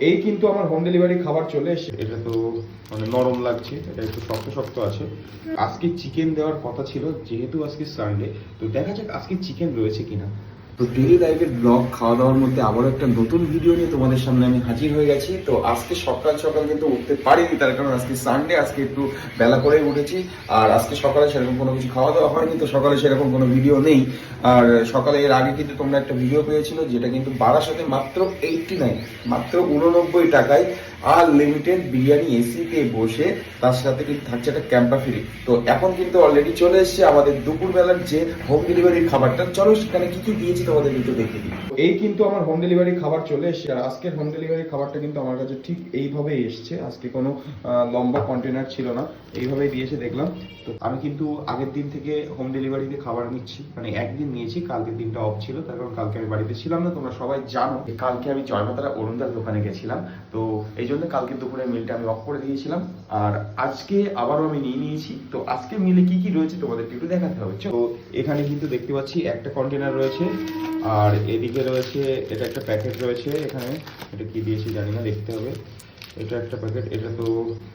এই কিন্তু আমার হোম ডেলিভারি খাবার চলে এসে এটা তো মানে নরম লাগছে, এটা একটু শক্ত শক্ত আছে। আজকে চিকেন দেওয়ার কথা ছিল, যেহেতু আজকে সানডে তো দেখা যাক আজকে চিকেন রয়েছে কিনা। তো ডেলি লাইফের ব্লগ খাওয়া দাওয়ার মধ্যে আবার একটা নতুন ভিডিও নিয়ে তোমাদের সামনে আমি হাজির হয়ে গেছি। তো আজকে সকাল সকাল কিন্তু উঠতে পারিনি, তার কারণ আজকে সানডে আজকে একটু বেলা করে উঠেছি। আর আজকে সকালে সেরকম কোনো কিছু খাওয়া দাওয়া হয়নি, তো সকালে সেরকম কোনো ভিডিও নেই। আর সকালে এর আগে কিন্তু তোমরা একটা ভিডিও পেয়েছিল, যেটা কিন্তু বাড়ার সাথে মাত্র এইটটি নাইন মাত্র উননব্বই টাকায় আর লিমিটেড বিরিয়ানি এসিতে বসে তার সাথে কিন্তু থাকছে একটা ক্যাম্পা ফ্রি তো এখন কিন্তু অলরেডি চলে এসেছে আমাদের দুপুরবেলার যে হোম ডেলিভারির খাবারটা। চলো সেখানে কি কি দিয়েছি তোমাদের একটু দেখে দিই। এই কিন্তু আমার হোম ডেলিভারি খাবার চলে এসেছে। আর আজকের হোম ডেলিভারি খাবারটা কিন্তু আমার কাছে ঠিক এইভাবেই এসেছে। আজকে কোনো লম্বা কন্টেনার ছিল না। এইভাবেই দিয়েছে, দেখলাম। তো আমি কিন্তু আগের দিন থেকে হোম ডেলিভারিতে খাবার নিচ্ছি। মানে একদিন নিয়েছি, কালকের দিনটা অফ ছিল। তার কারণ কালকে আমি বাড়িতে ছিলাম না, তোমরা সবাই জানো। কালকে আমি জয়মাতারা অরুণদার দোকানে গেছিলাম। তো এই জন্য কালকে দুপুরে মিলটা আমি অফ করে দিয়েছিলাম। আর আজকে আবারও আমি নিয়ে নিয়েছি। তো আজকে মিলে কি কি রয়েছে তোমাদের একটু দেখাতে হবে তো এখানে কিন্তু দেখতে পাচ্ছি একটা কন্টেনার রয়েছে আর এদিকে রয়েছে এটা একটা প্যাকেট রয়েছে এখানে। এটা কি দিয়েছে জানি না দেখতে হবে। এটা একটা প্যাকেট এটা তো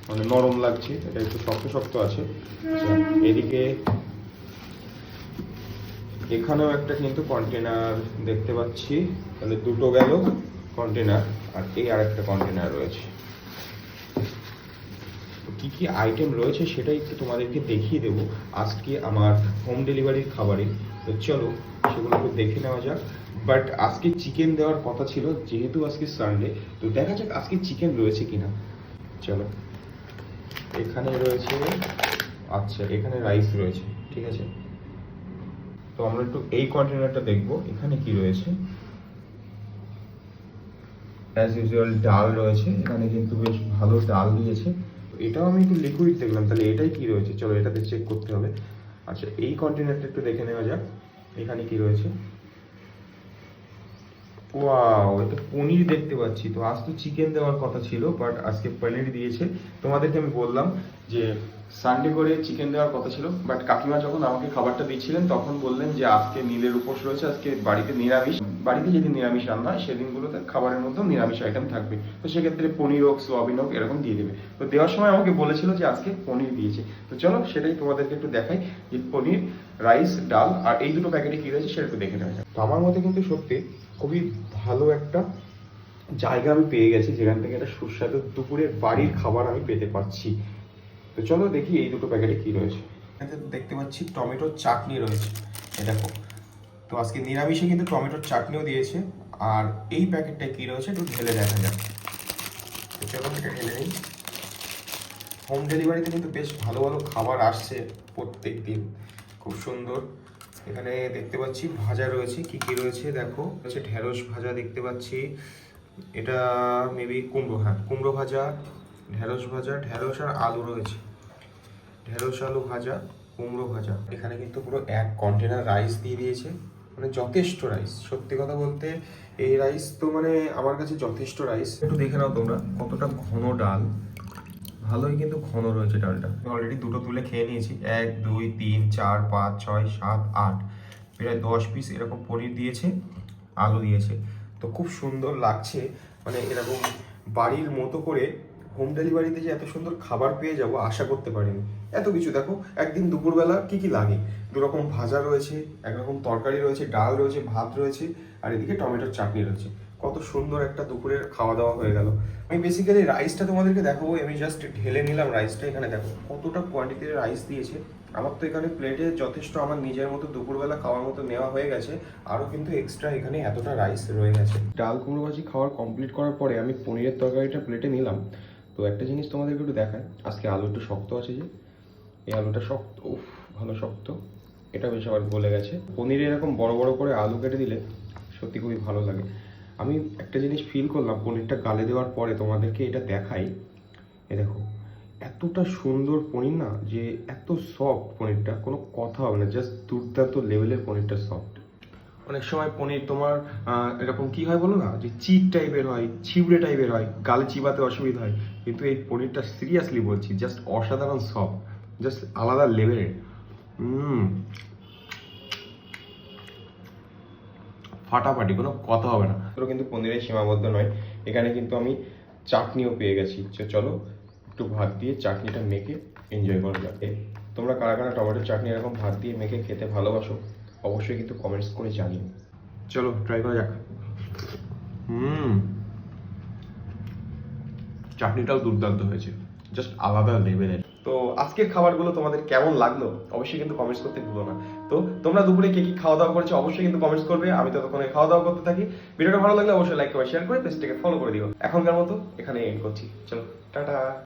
মানে নরম লাগছে এটা একটু শক্ত শক্ত আছে। আচ্ছা, এদিকে এখানেও একটা কিন্তু কন্টেনার দেখতে পাচ্ছি। তাহলে দুটো গেল কন্টেনার আর এই আর একটা কন্টেনার রয়েছে। কি কি আইটেম রয়েছে সেটা একটু তোমাদেরকে দেখিয়ে দেবো। আজকে আমার হোম ডেলিভারির খাবারে। তো চলো, সেগুলো একটু দেখে নেওয়া যাক। বাট আজকে চিকেন দেওয়ার কথা ছিল, যেহেতু আজকে সানডে তো দেখা যাক আজকে চিকেন রয়েছে কিনা। চলো। এখানে রয়েছে আচ্ছা এখানে রাইস রয়েছে, ঠিক আছে? তো আমরা একটু এই কন্টেনারটা দেখব। এখানে কি রয়েছে? অ্যাজ ইউজুয়াল ডাল রয়েছে। এখানে কিন্তু বেশ ভালো ডাল দিয়েছে। এটাও আমি একটু লিকুইড দেখলাম, তাহলে এটাই কি রয়েছে? চলো এটাতে চেক করতে হবে। আচ্ছা এই কন্টেনারটা একটু দেখে নেওয়া যাক, এখানে কি রয়েছে? ওয়াও এটা পনির দেখতে পাচ্ছি। তো আজ তো চিকেন দেওয়ার কথা ছিল বাট আজকে পনির দিয়েছে। তোমাদেরকে আমি বললাম যে সানডে করে চিকেন দেওয়ার কথা ছিল বাট কাকিমা যখন আমাকে খাবারটা দিচ্ছিলেন, তখন বললেন যে আজকে নীলের উপোস রয়েছে, আজকে বাড়িতে নিরামিষ। বাড়িতে যেদিন নিরামিষ রান্না হয় সেদিনগুলোতে খাবারের মধ্যেও নিরামিষ আইটেম থাকবে। তো সেক্ষেত্রে পনির হোক, সোয়াবিন হোক, এরকম দিয়ে দেবে। তো দেওয়ার সময় আমাকে বলেছিল যে আজকে পনির দিয়েছে। তো চলো, সেটাই তোমাদেরকে একটু দেখাই যে পনির রাইস ডাল আর এই দুটো প্যাকেটে কি রয়েছে, সেটা একটু দেখে নেওয়া যাক। তো আমার মতে কিন্তু সত্যি খুবই ভালো একটা জায়গা আমি পেয়ে গেছি, যেখান থেকে একটা সুস্বাদু দুপুরের বাড়ির খাবার আমি পেতে পারছি। তো চলো দেখি এই দুটো প্যাকেটে কি রয়েছে। দেখতে পাচ্ছি টমেটোর চাটনি রয়েছে। এই দেখো, তো আজকে নিরামিষে কিন্তু টমেটোর চাটনিও দিয়েছে, আর এই প্যাকেটটা কি রয়েছে একটু ঢেলে দেখা যাক। চলো এটা ঢেলে নিই। হোম ডেলিভারিতে কিন্তু বেশ ভালো ভালো খাবার আসছে প্রত্যেক দিন খুব সুন্দর। এখানে দেখতে পাচ্ছি ভাজা রয়েছে, কি কি রয়েছে দেখো। হচ্ছে ঢেঁড়স ভাজা দেখতে পাচ্ছি, এটা মেবি কুমড়ো হ্যাঁ কুমড়ো ভাজা, ঢেঁড়স ভাজা, ঢেঁড়স আর আলু রয়েছে। ঢেঁড়স আলু ভাজা কুমড়ো ভাজা। এখানে কিন্তু পুরো এক কন্টেনার রাইস দিয়ে দিয়েছে। মানে যথেষ্ট রাইস সত্যি কথা বলতে এই রাইস তো মানে আমার কাছে যথেষ্ট রাইস একটু দেখে নাও তোমরা কতটা ঘন ডাল। ভালোই কিন্তু ঘন রয়েছে ডালটা। অলরেডি দুটো তুলে খেয়ে নিয়েছি। এক দুই তিন চার পাঁচ ছয় সাত আট। প্রায় দশ পিস এরকম পনির দিয়েছে আলু দিয়েছে। তো খুব সুন্দর লাগছে। মানে এরকম বাড়ির মতো করে হোম ডেলিভারিতে যে এত সুন্দর খাবার পেয়ে যাব, আশা করতে পারিনি। এত কিছু দেখো, একদিন দুপুরবেলা কি কি লাগে? দু রকম ভাজা রয়েছে, একরকম তরকারি রয়েছে, ডাল রয়েছে, ভাত রয়েছে, আর এদিকে টমেটোর চাটনি রয়েছে। কত সুন্দর একটা দুপুরের খাওয়া দাওয়া হয়ে গেল। আমি বেসিক্যালি রাইসটা তোমাদেরকে দেখাবো, আমি জাস্ট ঢেলে নিলাম রাইসটা এখানে দেখো, কতটা কোয়ান্টিটির রাইস দিয়েছে। আমার তো এখানে প্লেটে যথেষ্ট আমার নিজের মতো দুপুরবেলা খাওয়ার মতো নেওয়া হয়ে গেছে, আরও কিন্তু এক্সট্রা এখানে এতটা রাইস রয়ে গেছে। ডাল কুমড়ো ভাজি খাওয়ার কমপ্লিট করার পরে আমি পনিরের তরকারিটা প্লেটে নিলাম। তো একটা জিনিস তোমাদেরকে একটু দেখায় আজকে আলু একটু শক্ত আছে যে, এই আলুটা শক্ত, উফ, ভালো শক্ত। এটা বেশ আবার গলে গেছে। পনিরে এরকম বড় বড় করে আলু কেটে দিলে সত্যি খুবই ভালো লাগে। আমি একটা জিনিস ফিল করলাম, পনিরটা গালে দেওয়ার পরে তোমাদেরকে এটা দেখাই। এ দেখো, এতটা সুন্দর পনির না যে, এত সফট পনিরটা, কোনো কথা হবে না জাস্ট দুর্দান্ত লেভেলের পনিরটা সফট অনেক সময় পনির তোমার এরকম কি হয় বলো না? যে চিট টাইপের হয়, ছিবড়ে টাইপের হয়, গালে চিবাতে অসুবিধা হয়। কিন্তু এই পনিরটা সিরিয়াসলি বলছি জাস্ট অসাধারণ সফট জাস্ট আলাদা লেভেলের ফাটাফাটি, কোনো কথা হবে না। তো কিন্তু পনিরের সীমাবদ্ধ নয়, এখানে কিন্তু আমি চাটনিও পেয়ে গেছি। চলো একটু ভাত দিয়ে চাটনিটা মেখে এনজয় করা যাক। তোমরা কারা কারা টমেটো চাটনি এরকম ভাত দিয়ে মেখে খেতে ভালোবাসো? অবশ্যই কিন্তু কমেন্টস করে জানিও। চলো ট্রাই করা যাক। হুম। চাটনিটাও দুর্দান্ত হয়েছে। জাস্ট আলাদা লেভেলের তো আজকের খাবারগুলো তোমাদের কেমন লাগল? অবশ্যই কিন্তু কমেন্টস করতে ভুলো না। তো তোমরা দুপুরে কে কি খাওয়া দাওয়া করেছ অবশ্যই কিন্তু কমেন্টস করবে। আমি ততক্ষণে খাওয়া দাওয়া করতে থাকি। ভিডিওটা ভালো লাগলে অবশ্যই লাইক করে শেয়ার করে পেজটাকে ফলো করে দিও। এখনকার মতো এখানে এন্ড করছি। চলো, টাটা।